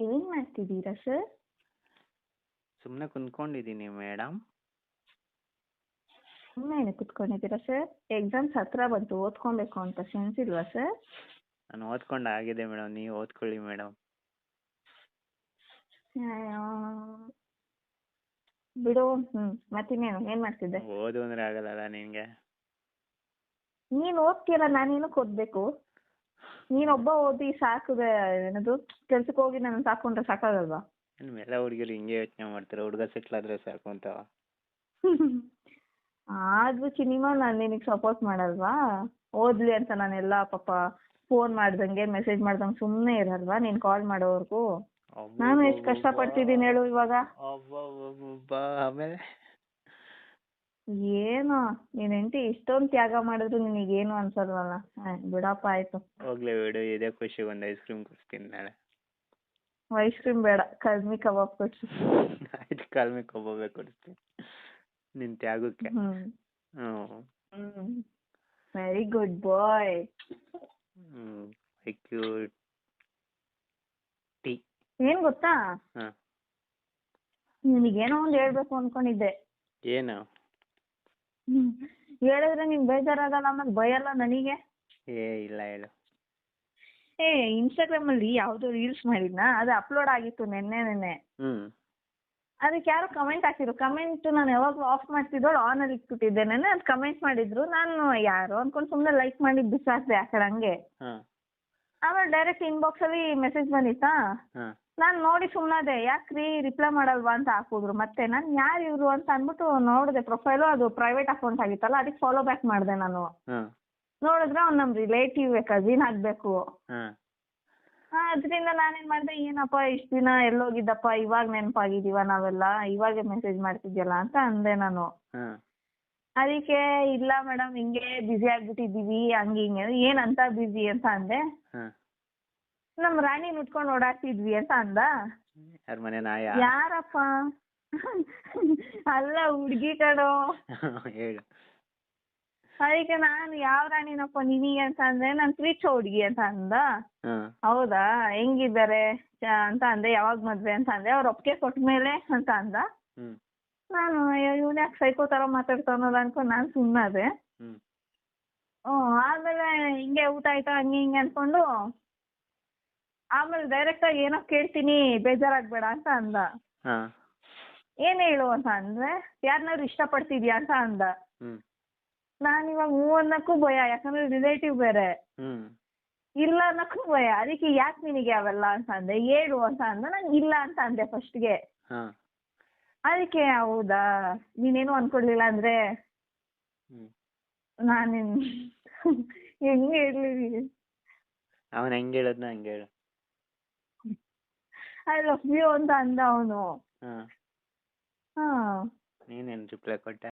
ಏನ್ ಮಾಡ್ತಿದ್ದೀರಾ ಸರ್? ಸುಮ್ಮನೆ ಕುಂತ್ಕೊಂಡಿದ್ದೀನಿ ಮೇಡಮ್. ಸುಮ್ಮನೆ ಕುತ್ಕೊಂಡಿದ್ದೀರಾ ಸರ್? ಎಕ್ಸಾಮ್ಸ್ ಹತ್ರ ಬಂತು ಓದ್ಕೊಬೇಕು ಅಂತ ಸೆನ್ಸ್ ಇಲ್ವಾ ಸರ್? ನಾನು ಓದ್ಕೊಂಡು ಆಗಿದೆ ಮೇಡಮ್. ನೀವು ಓದ್ಕೊಳ್ಳಿ ಮೇಡಮ್. ಬಿಡು. ಹ್ಮ್ ಮತ್ತಿನ್ನೇನು? ಏನ್ ಮಾಡ್ತಿದ್ದೆ? ಓದು ಆಗಲ್ಲ ಆಗಲ್ಲಲ್ಲ ನಿನ್ಗೆ? ನೀನು ಓದ್ತೀರಾ ನಾನೇನಕ್ಕೆ ಓದಬೇಕು? ನೀನೊಬ್ಬ ಓದಿ ಸಾಕು ಏನದು? ಕೆಲ್ಸಕ್ಕೆ ಹೋಗಿ ನನ್ನ ಸಾಕೊಂಡ್ರೆ ಸಾಕಾಗಲ್ವಾ? ಎಲ್ಲ ಹುಡುಗಿರು ಹಿಂಗೆ ಯೋಚನೆ ಮಾಡ್ತಾರೆ ಹುಡುಗ ಸೆಟ್ಲ್ ಆದರೆ ಸಾಕು ಅಂತ. ಆದ್ರೂ ಸಿನಿಮಾ ನಾನು ನಿನಗೆ ಸಪೋರ್ಟ್ ಮಾಡಲ್ವಾ? ಓದ್ಲಿ ಅಂತ ನಾನೆಲ್ಲ ಪಾಪ ಫೋನ್ ಮಾಡ್ದಂಗೆ ಮೆಸೇಜ್ ಮಾಡ್ದಂಗೆ ಸುಮ್ಮನೆ ಇರಲ್ವಾ ನೀನು ಕಾಲ್ ಮಾಡೋವರೆಗೂ? ನಾನು ಎಷ್ಟು ಕಷ್ಟಪಡ್ತಿದ್ದೀನಿ ಹೇಳು ಇವಾಗ. ಆಮೇಲೆ? ಏನು ನಿನ್ ಹೆಂಡತಿ ಇಷ್ಟೊಂದು ತ್ಯಾಗ ಮಾಡಿದ್ರು ನಿನಗೇನು ಅನ್ಸಲ್ವಲ್ಲ. ಆಯ್ ಬಿಡಪ್ಪ ಆಯ್ತು. ಹೋಗ್ಲಿ ಬಿಡು ಇದೇ ಖುಷಿ ಒಂದು ಐಸ್ ಕ್ರೀಮ್ ಕೊಡ್ತೀನಿ ನಾಳೆ. ಐಸ್ ಕ್ರೀಮ್ ಬೇಡ ಕಲ್ಮಿ ಕಬಾಬ್ ಕೊಡ್ಸು. ಆಯ್ತು ಕಲ್ಮಿ ಕಬಾಬೆ ಕೊಡಿಸ್ತೀನಿ. ನಿನ್ ತ್ಯಾಗಕ್ಕೆ. ಹ್ಮ್. ಹ್ಞೂ ಹ್ಮ್. ವೆರಿ ಗುಡ್ ಬಾಯ್ ಹ್ಞೂ ಕ್ಯೂಟ್. ಟೀ. ಏನ್ ಗೊತ್ತಾ? ಹಾಂ. ನಿನಗೇನೋ ಒಂದು ಹೇಳ್ಬೇಕು ಅನ್ಕೊಂಡಿದ್ದೆ. ಏನು? ಹ್ಮ್. ಹೇಳಿದ್ರೆ ನಿನ್ ಬೇಜಾರಾಗಲ್ಲ ಆಮೇಲೆ ಭಯಲ್ಲ ನನಗೆ? ಏ ಇಲ್ಲ ಹೇಳು. ಏ ಇನ್ಸ್ಟಾಗ್ರಾಮ್ ಅಲ್ಲಿ ಯಾವ್ದೋ ರೀಲ್ಸ್ ಮಾಡಿದ್ನಾ? ಅದು ಅಪ್ಲೋಡ್ ಆಗಿತ್ತು ನೆನ್ನೆ ನೆನ್ನೆ. ಹ್ಞೂ ಅದಕ್ಕೆ ಯಾರೋ ಕಮೆಂಟ್ ಹಾಕಿದ್ರು. ಕಮೆಂಟ್ ನಾನು ಯಾವಾಗಲೂ ಆಫ್ ಮಾಡ್ತಿದ್ದೋಳು ಆನ್ ಅಲ್ಲಿ ಇಟ್ಬಿಟ್ಟಿದ್ದೆ ನೆನ್ನೆ. ಅದು ಕಮೆಂಟ್ ಮಾಡಿದ್ರು. ನಾನು ಯಾರು ಅನ್ಕೊಂಡು ಸುಮ್ಮನೆ ಲೈಕ್ ಮಾಡಿ ಬಿಸಾಕ್ದೆ ಆ ಕಡೆ ಹಂಗೆ. ಹಾಂ. ಆಮೇಲೆ ಡೈರೆಕ್ಟ್ ಇನ್ಬಾಕ್ಸ್ ಅಲ್ಲಿ ಮೆಸೇಜ್ ಬಂದಿತ್ತಾ? ಹಾಂ. ನಾನು ನೋಡಿ ಸುಮ್ಮನಾದೆ ಯಾಕ್ರಿ ರಿಪ್ಲೈ ಮಾಡಲ್ವಾ ಅಂತ ಹಾಕಿದ್ರು. ಮತ್ತೆ ನಾನು ಯಾರು ಇವರು ಅಂತ ಅಂದ್ಬಿಟ್ಟು ನೋಡಿದೆ ಪ್ರೊಫೈಲು ಅದು ಪ್ರೈವೇಟ್ ಅಕೌಂಟ್ ಆಗಿತ್ತಲ್ಲ ಅದಕ್ಕೆ ಫಾಲೋ ಬ್ಯಾಕ್ ಮಾಡಿದೆ ನಾನು. ನೋಡಿದ್ರೆ ಅವ್ನು ನಮ್ಮ ರಿಲೇಟಿವ್ ಕಸಿನ್ ಆಗಬೇಕು. ಅದ್ರಿಂದ ನಾನೇನು ಮಾಡಿದೆ ಏನಪ್ಪ ಇಷ್ಟು ದಿನ ಎಲ್ಲೋಗಿದ್ದಪ್ಪ ಇವಾಗ ನೆನಪಾಗಿದ್ದೀವ ನಾವೆಲ್ಲ ಇವಾಗೆ ಮೆಸೇಜ್ ಮಾಡ್ತಿದ್ಯಲ್ಲ ಅಂತ ಅಂದೆ ನಾನು. ಅದಿಕ್ಕೆ ಅದಕ್ಕೆ ಇಲ್ಲ ಮೇಡಮ್ ಹಿಂಗೆ ಬ್ಯುಸಿ ಆಗ್ಬಿಟ್ಟಿದ್ದೀವಿ ಹಂಗೆ ಹಿಂಗೆ ಏನಂತ ಬ್ಯುಸಿ ಅಂತ ಅಂದೆ. ಹಾಂ ನಮ್ಮ ರಾಣಿ ಉಟ್ಕೊಂಡು ಓಡಾಡ್ತಿದ್ವಿ ಅಂತ ಅಂದ. ಯಾರ ಮನೆ ನಾಯ? ಯಾರಪ್ಪ? ಅಲ್ಲ ಹುಡ್ಗಿ ಕಡು ಹೇಳು. ಅದಕ್ಕೆ ನಾನು ಯಾವ ರಾಣಿನಪ್ಪ ನಿನಗೆ ಅಂತ ಅಂದ್ರೆ ನಾನು ಸ್ವಿಚ್ ಹುಡ್ಗಿ ಅಂತ ಅಂದ. ಹಾಂ. ಹೌದಾ? ಹೆಂಗಿದ್ದಾರೆ ಚ- ಅಂತ ಅಂದೆ ಯಾವಾಗ ಮದ್ವೆ ಅಂತ ಅಂದೆ ಅವ್ರ ಒಪ್ಪಿಗೆ ಕೊಟ್ಟ ಮೇಲೆ ಅಂತ ಅಂದ. ನಾನು ಇವನ್ ಯಾಕೆ ಸೈಕೋ ತರ ಮಾತಾಡ್ತಾನಲ್ಲ ಅನ್ಕೊಂಡು ನಾನು ಸುಮ್ಮನಾದೆ ಹ್ಮ್. ಹ್ಞೂ ಆಮೇಲೆ ಹಿಂಗೆ ಊಟ ಆಯ್ತಾ ಹಂಗೆ ಹಿಂಗೆ ಅನ್ಕೊಂಡು ಆಮೇಲೆ ಡೈರೆಕ್ಟಾಗಿ ಏನೋ ಕೇಳ್ತೀನಿ ಬೇಜಾರಾಗ್ಬೇಡ ಅಂತ ಅಂದ. ಏನ್ ಏನು ಹೇಳು ಅಂತ ಅಂದ್ರೆ ಯಾರ್ನಾದ್ರು ಇಷ್ಟ ಪಡ್ತಿದ್ಯಾ ಅಂತ ಅಂದ. ನಾನ್ ನಾನು ಇವಾಗ ಹ್ಞೂ ಅನ್ನಕ್ಕೂ ಭಯ ಯಾಕಂದ್ರೆ ರಿಲೇಟಿವ್ ಬೇರೆ. ಇಲ್ಲ ಅನ್ನಕ್ಕೂ ಭಯ ಅದಕ್ಕೆ ಯಾಕೆ ನಿನಗೆ ಅವೆಲ್ಲ ಅಂತ ಅಂದೆ ಹೇಳು ಅಂತ ಅಂದ ನಾನು ಇಲ್ಲ ಅಂತ ಅಂದೆ ಫಸ್ಟ್ಗೆ ಹಾ. ಅದಕ್ಕೆ ಹೌದಾ ನೀನೇನು ಅನ್ಕೊಳ್ಲಿಲ್ಲ ಅಂದ್ರೆ? ಹ್ಮ್. ನಾನು ಹೆಂಗೆ ಹೇಳಲಿ ಅವನು ಹೆಂಗೆ ಹೇಳದ್ನ ಹಂಗೆ ಹೇಳು. ಐ ಲವ್ ಯು ಅಂತ ಅಂದ ಅವನು. ನೀನೇನು ರಿಪ್ಲೈ ಕೊಟ್ಟೆ?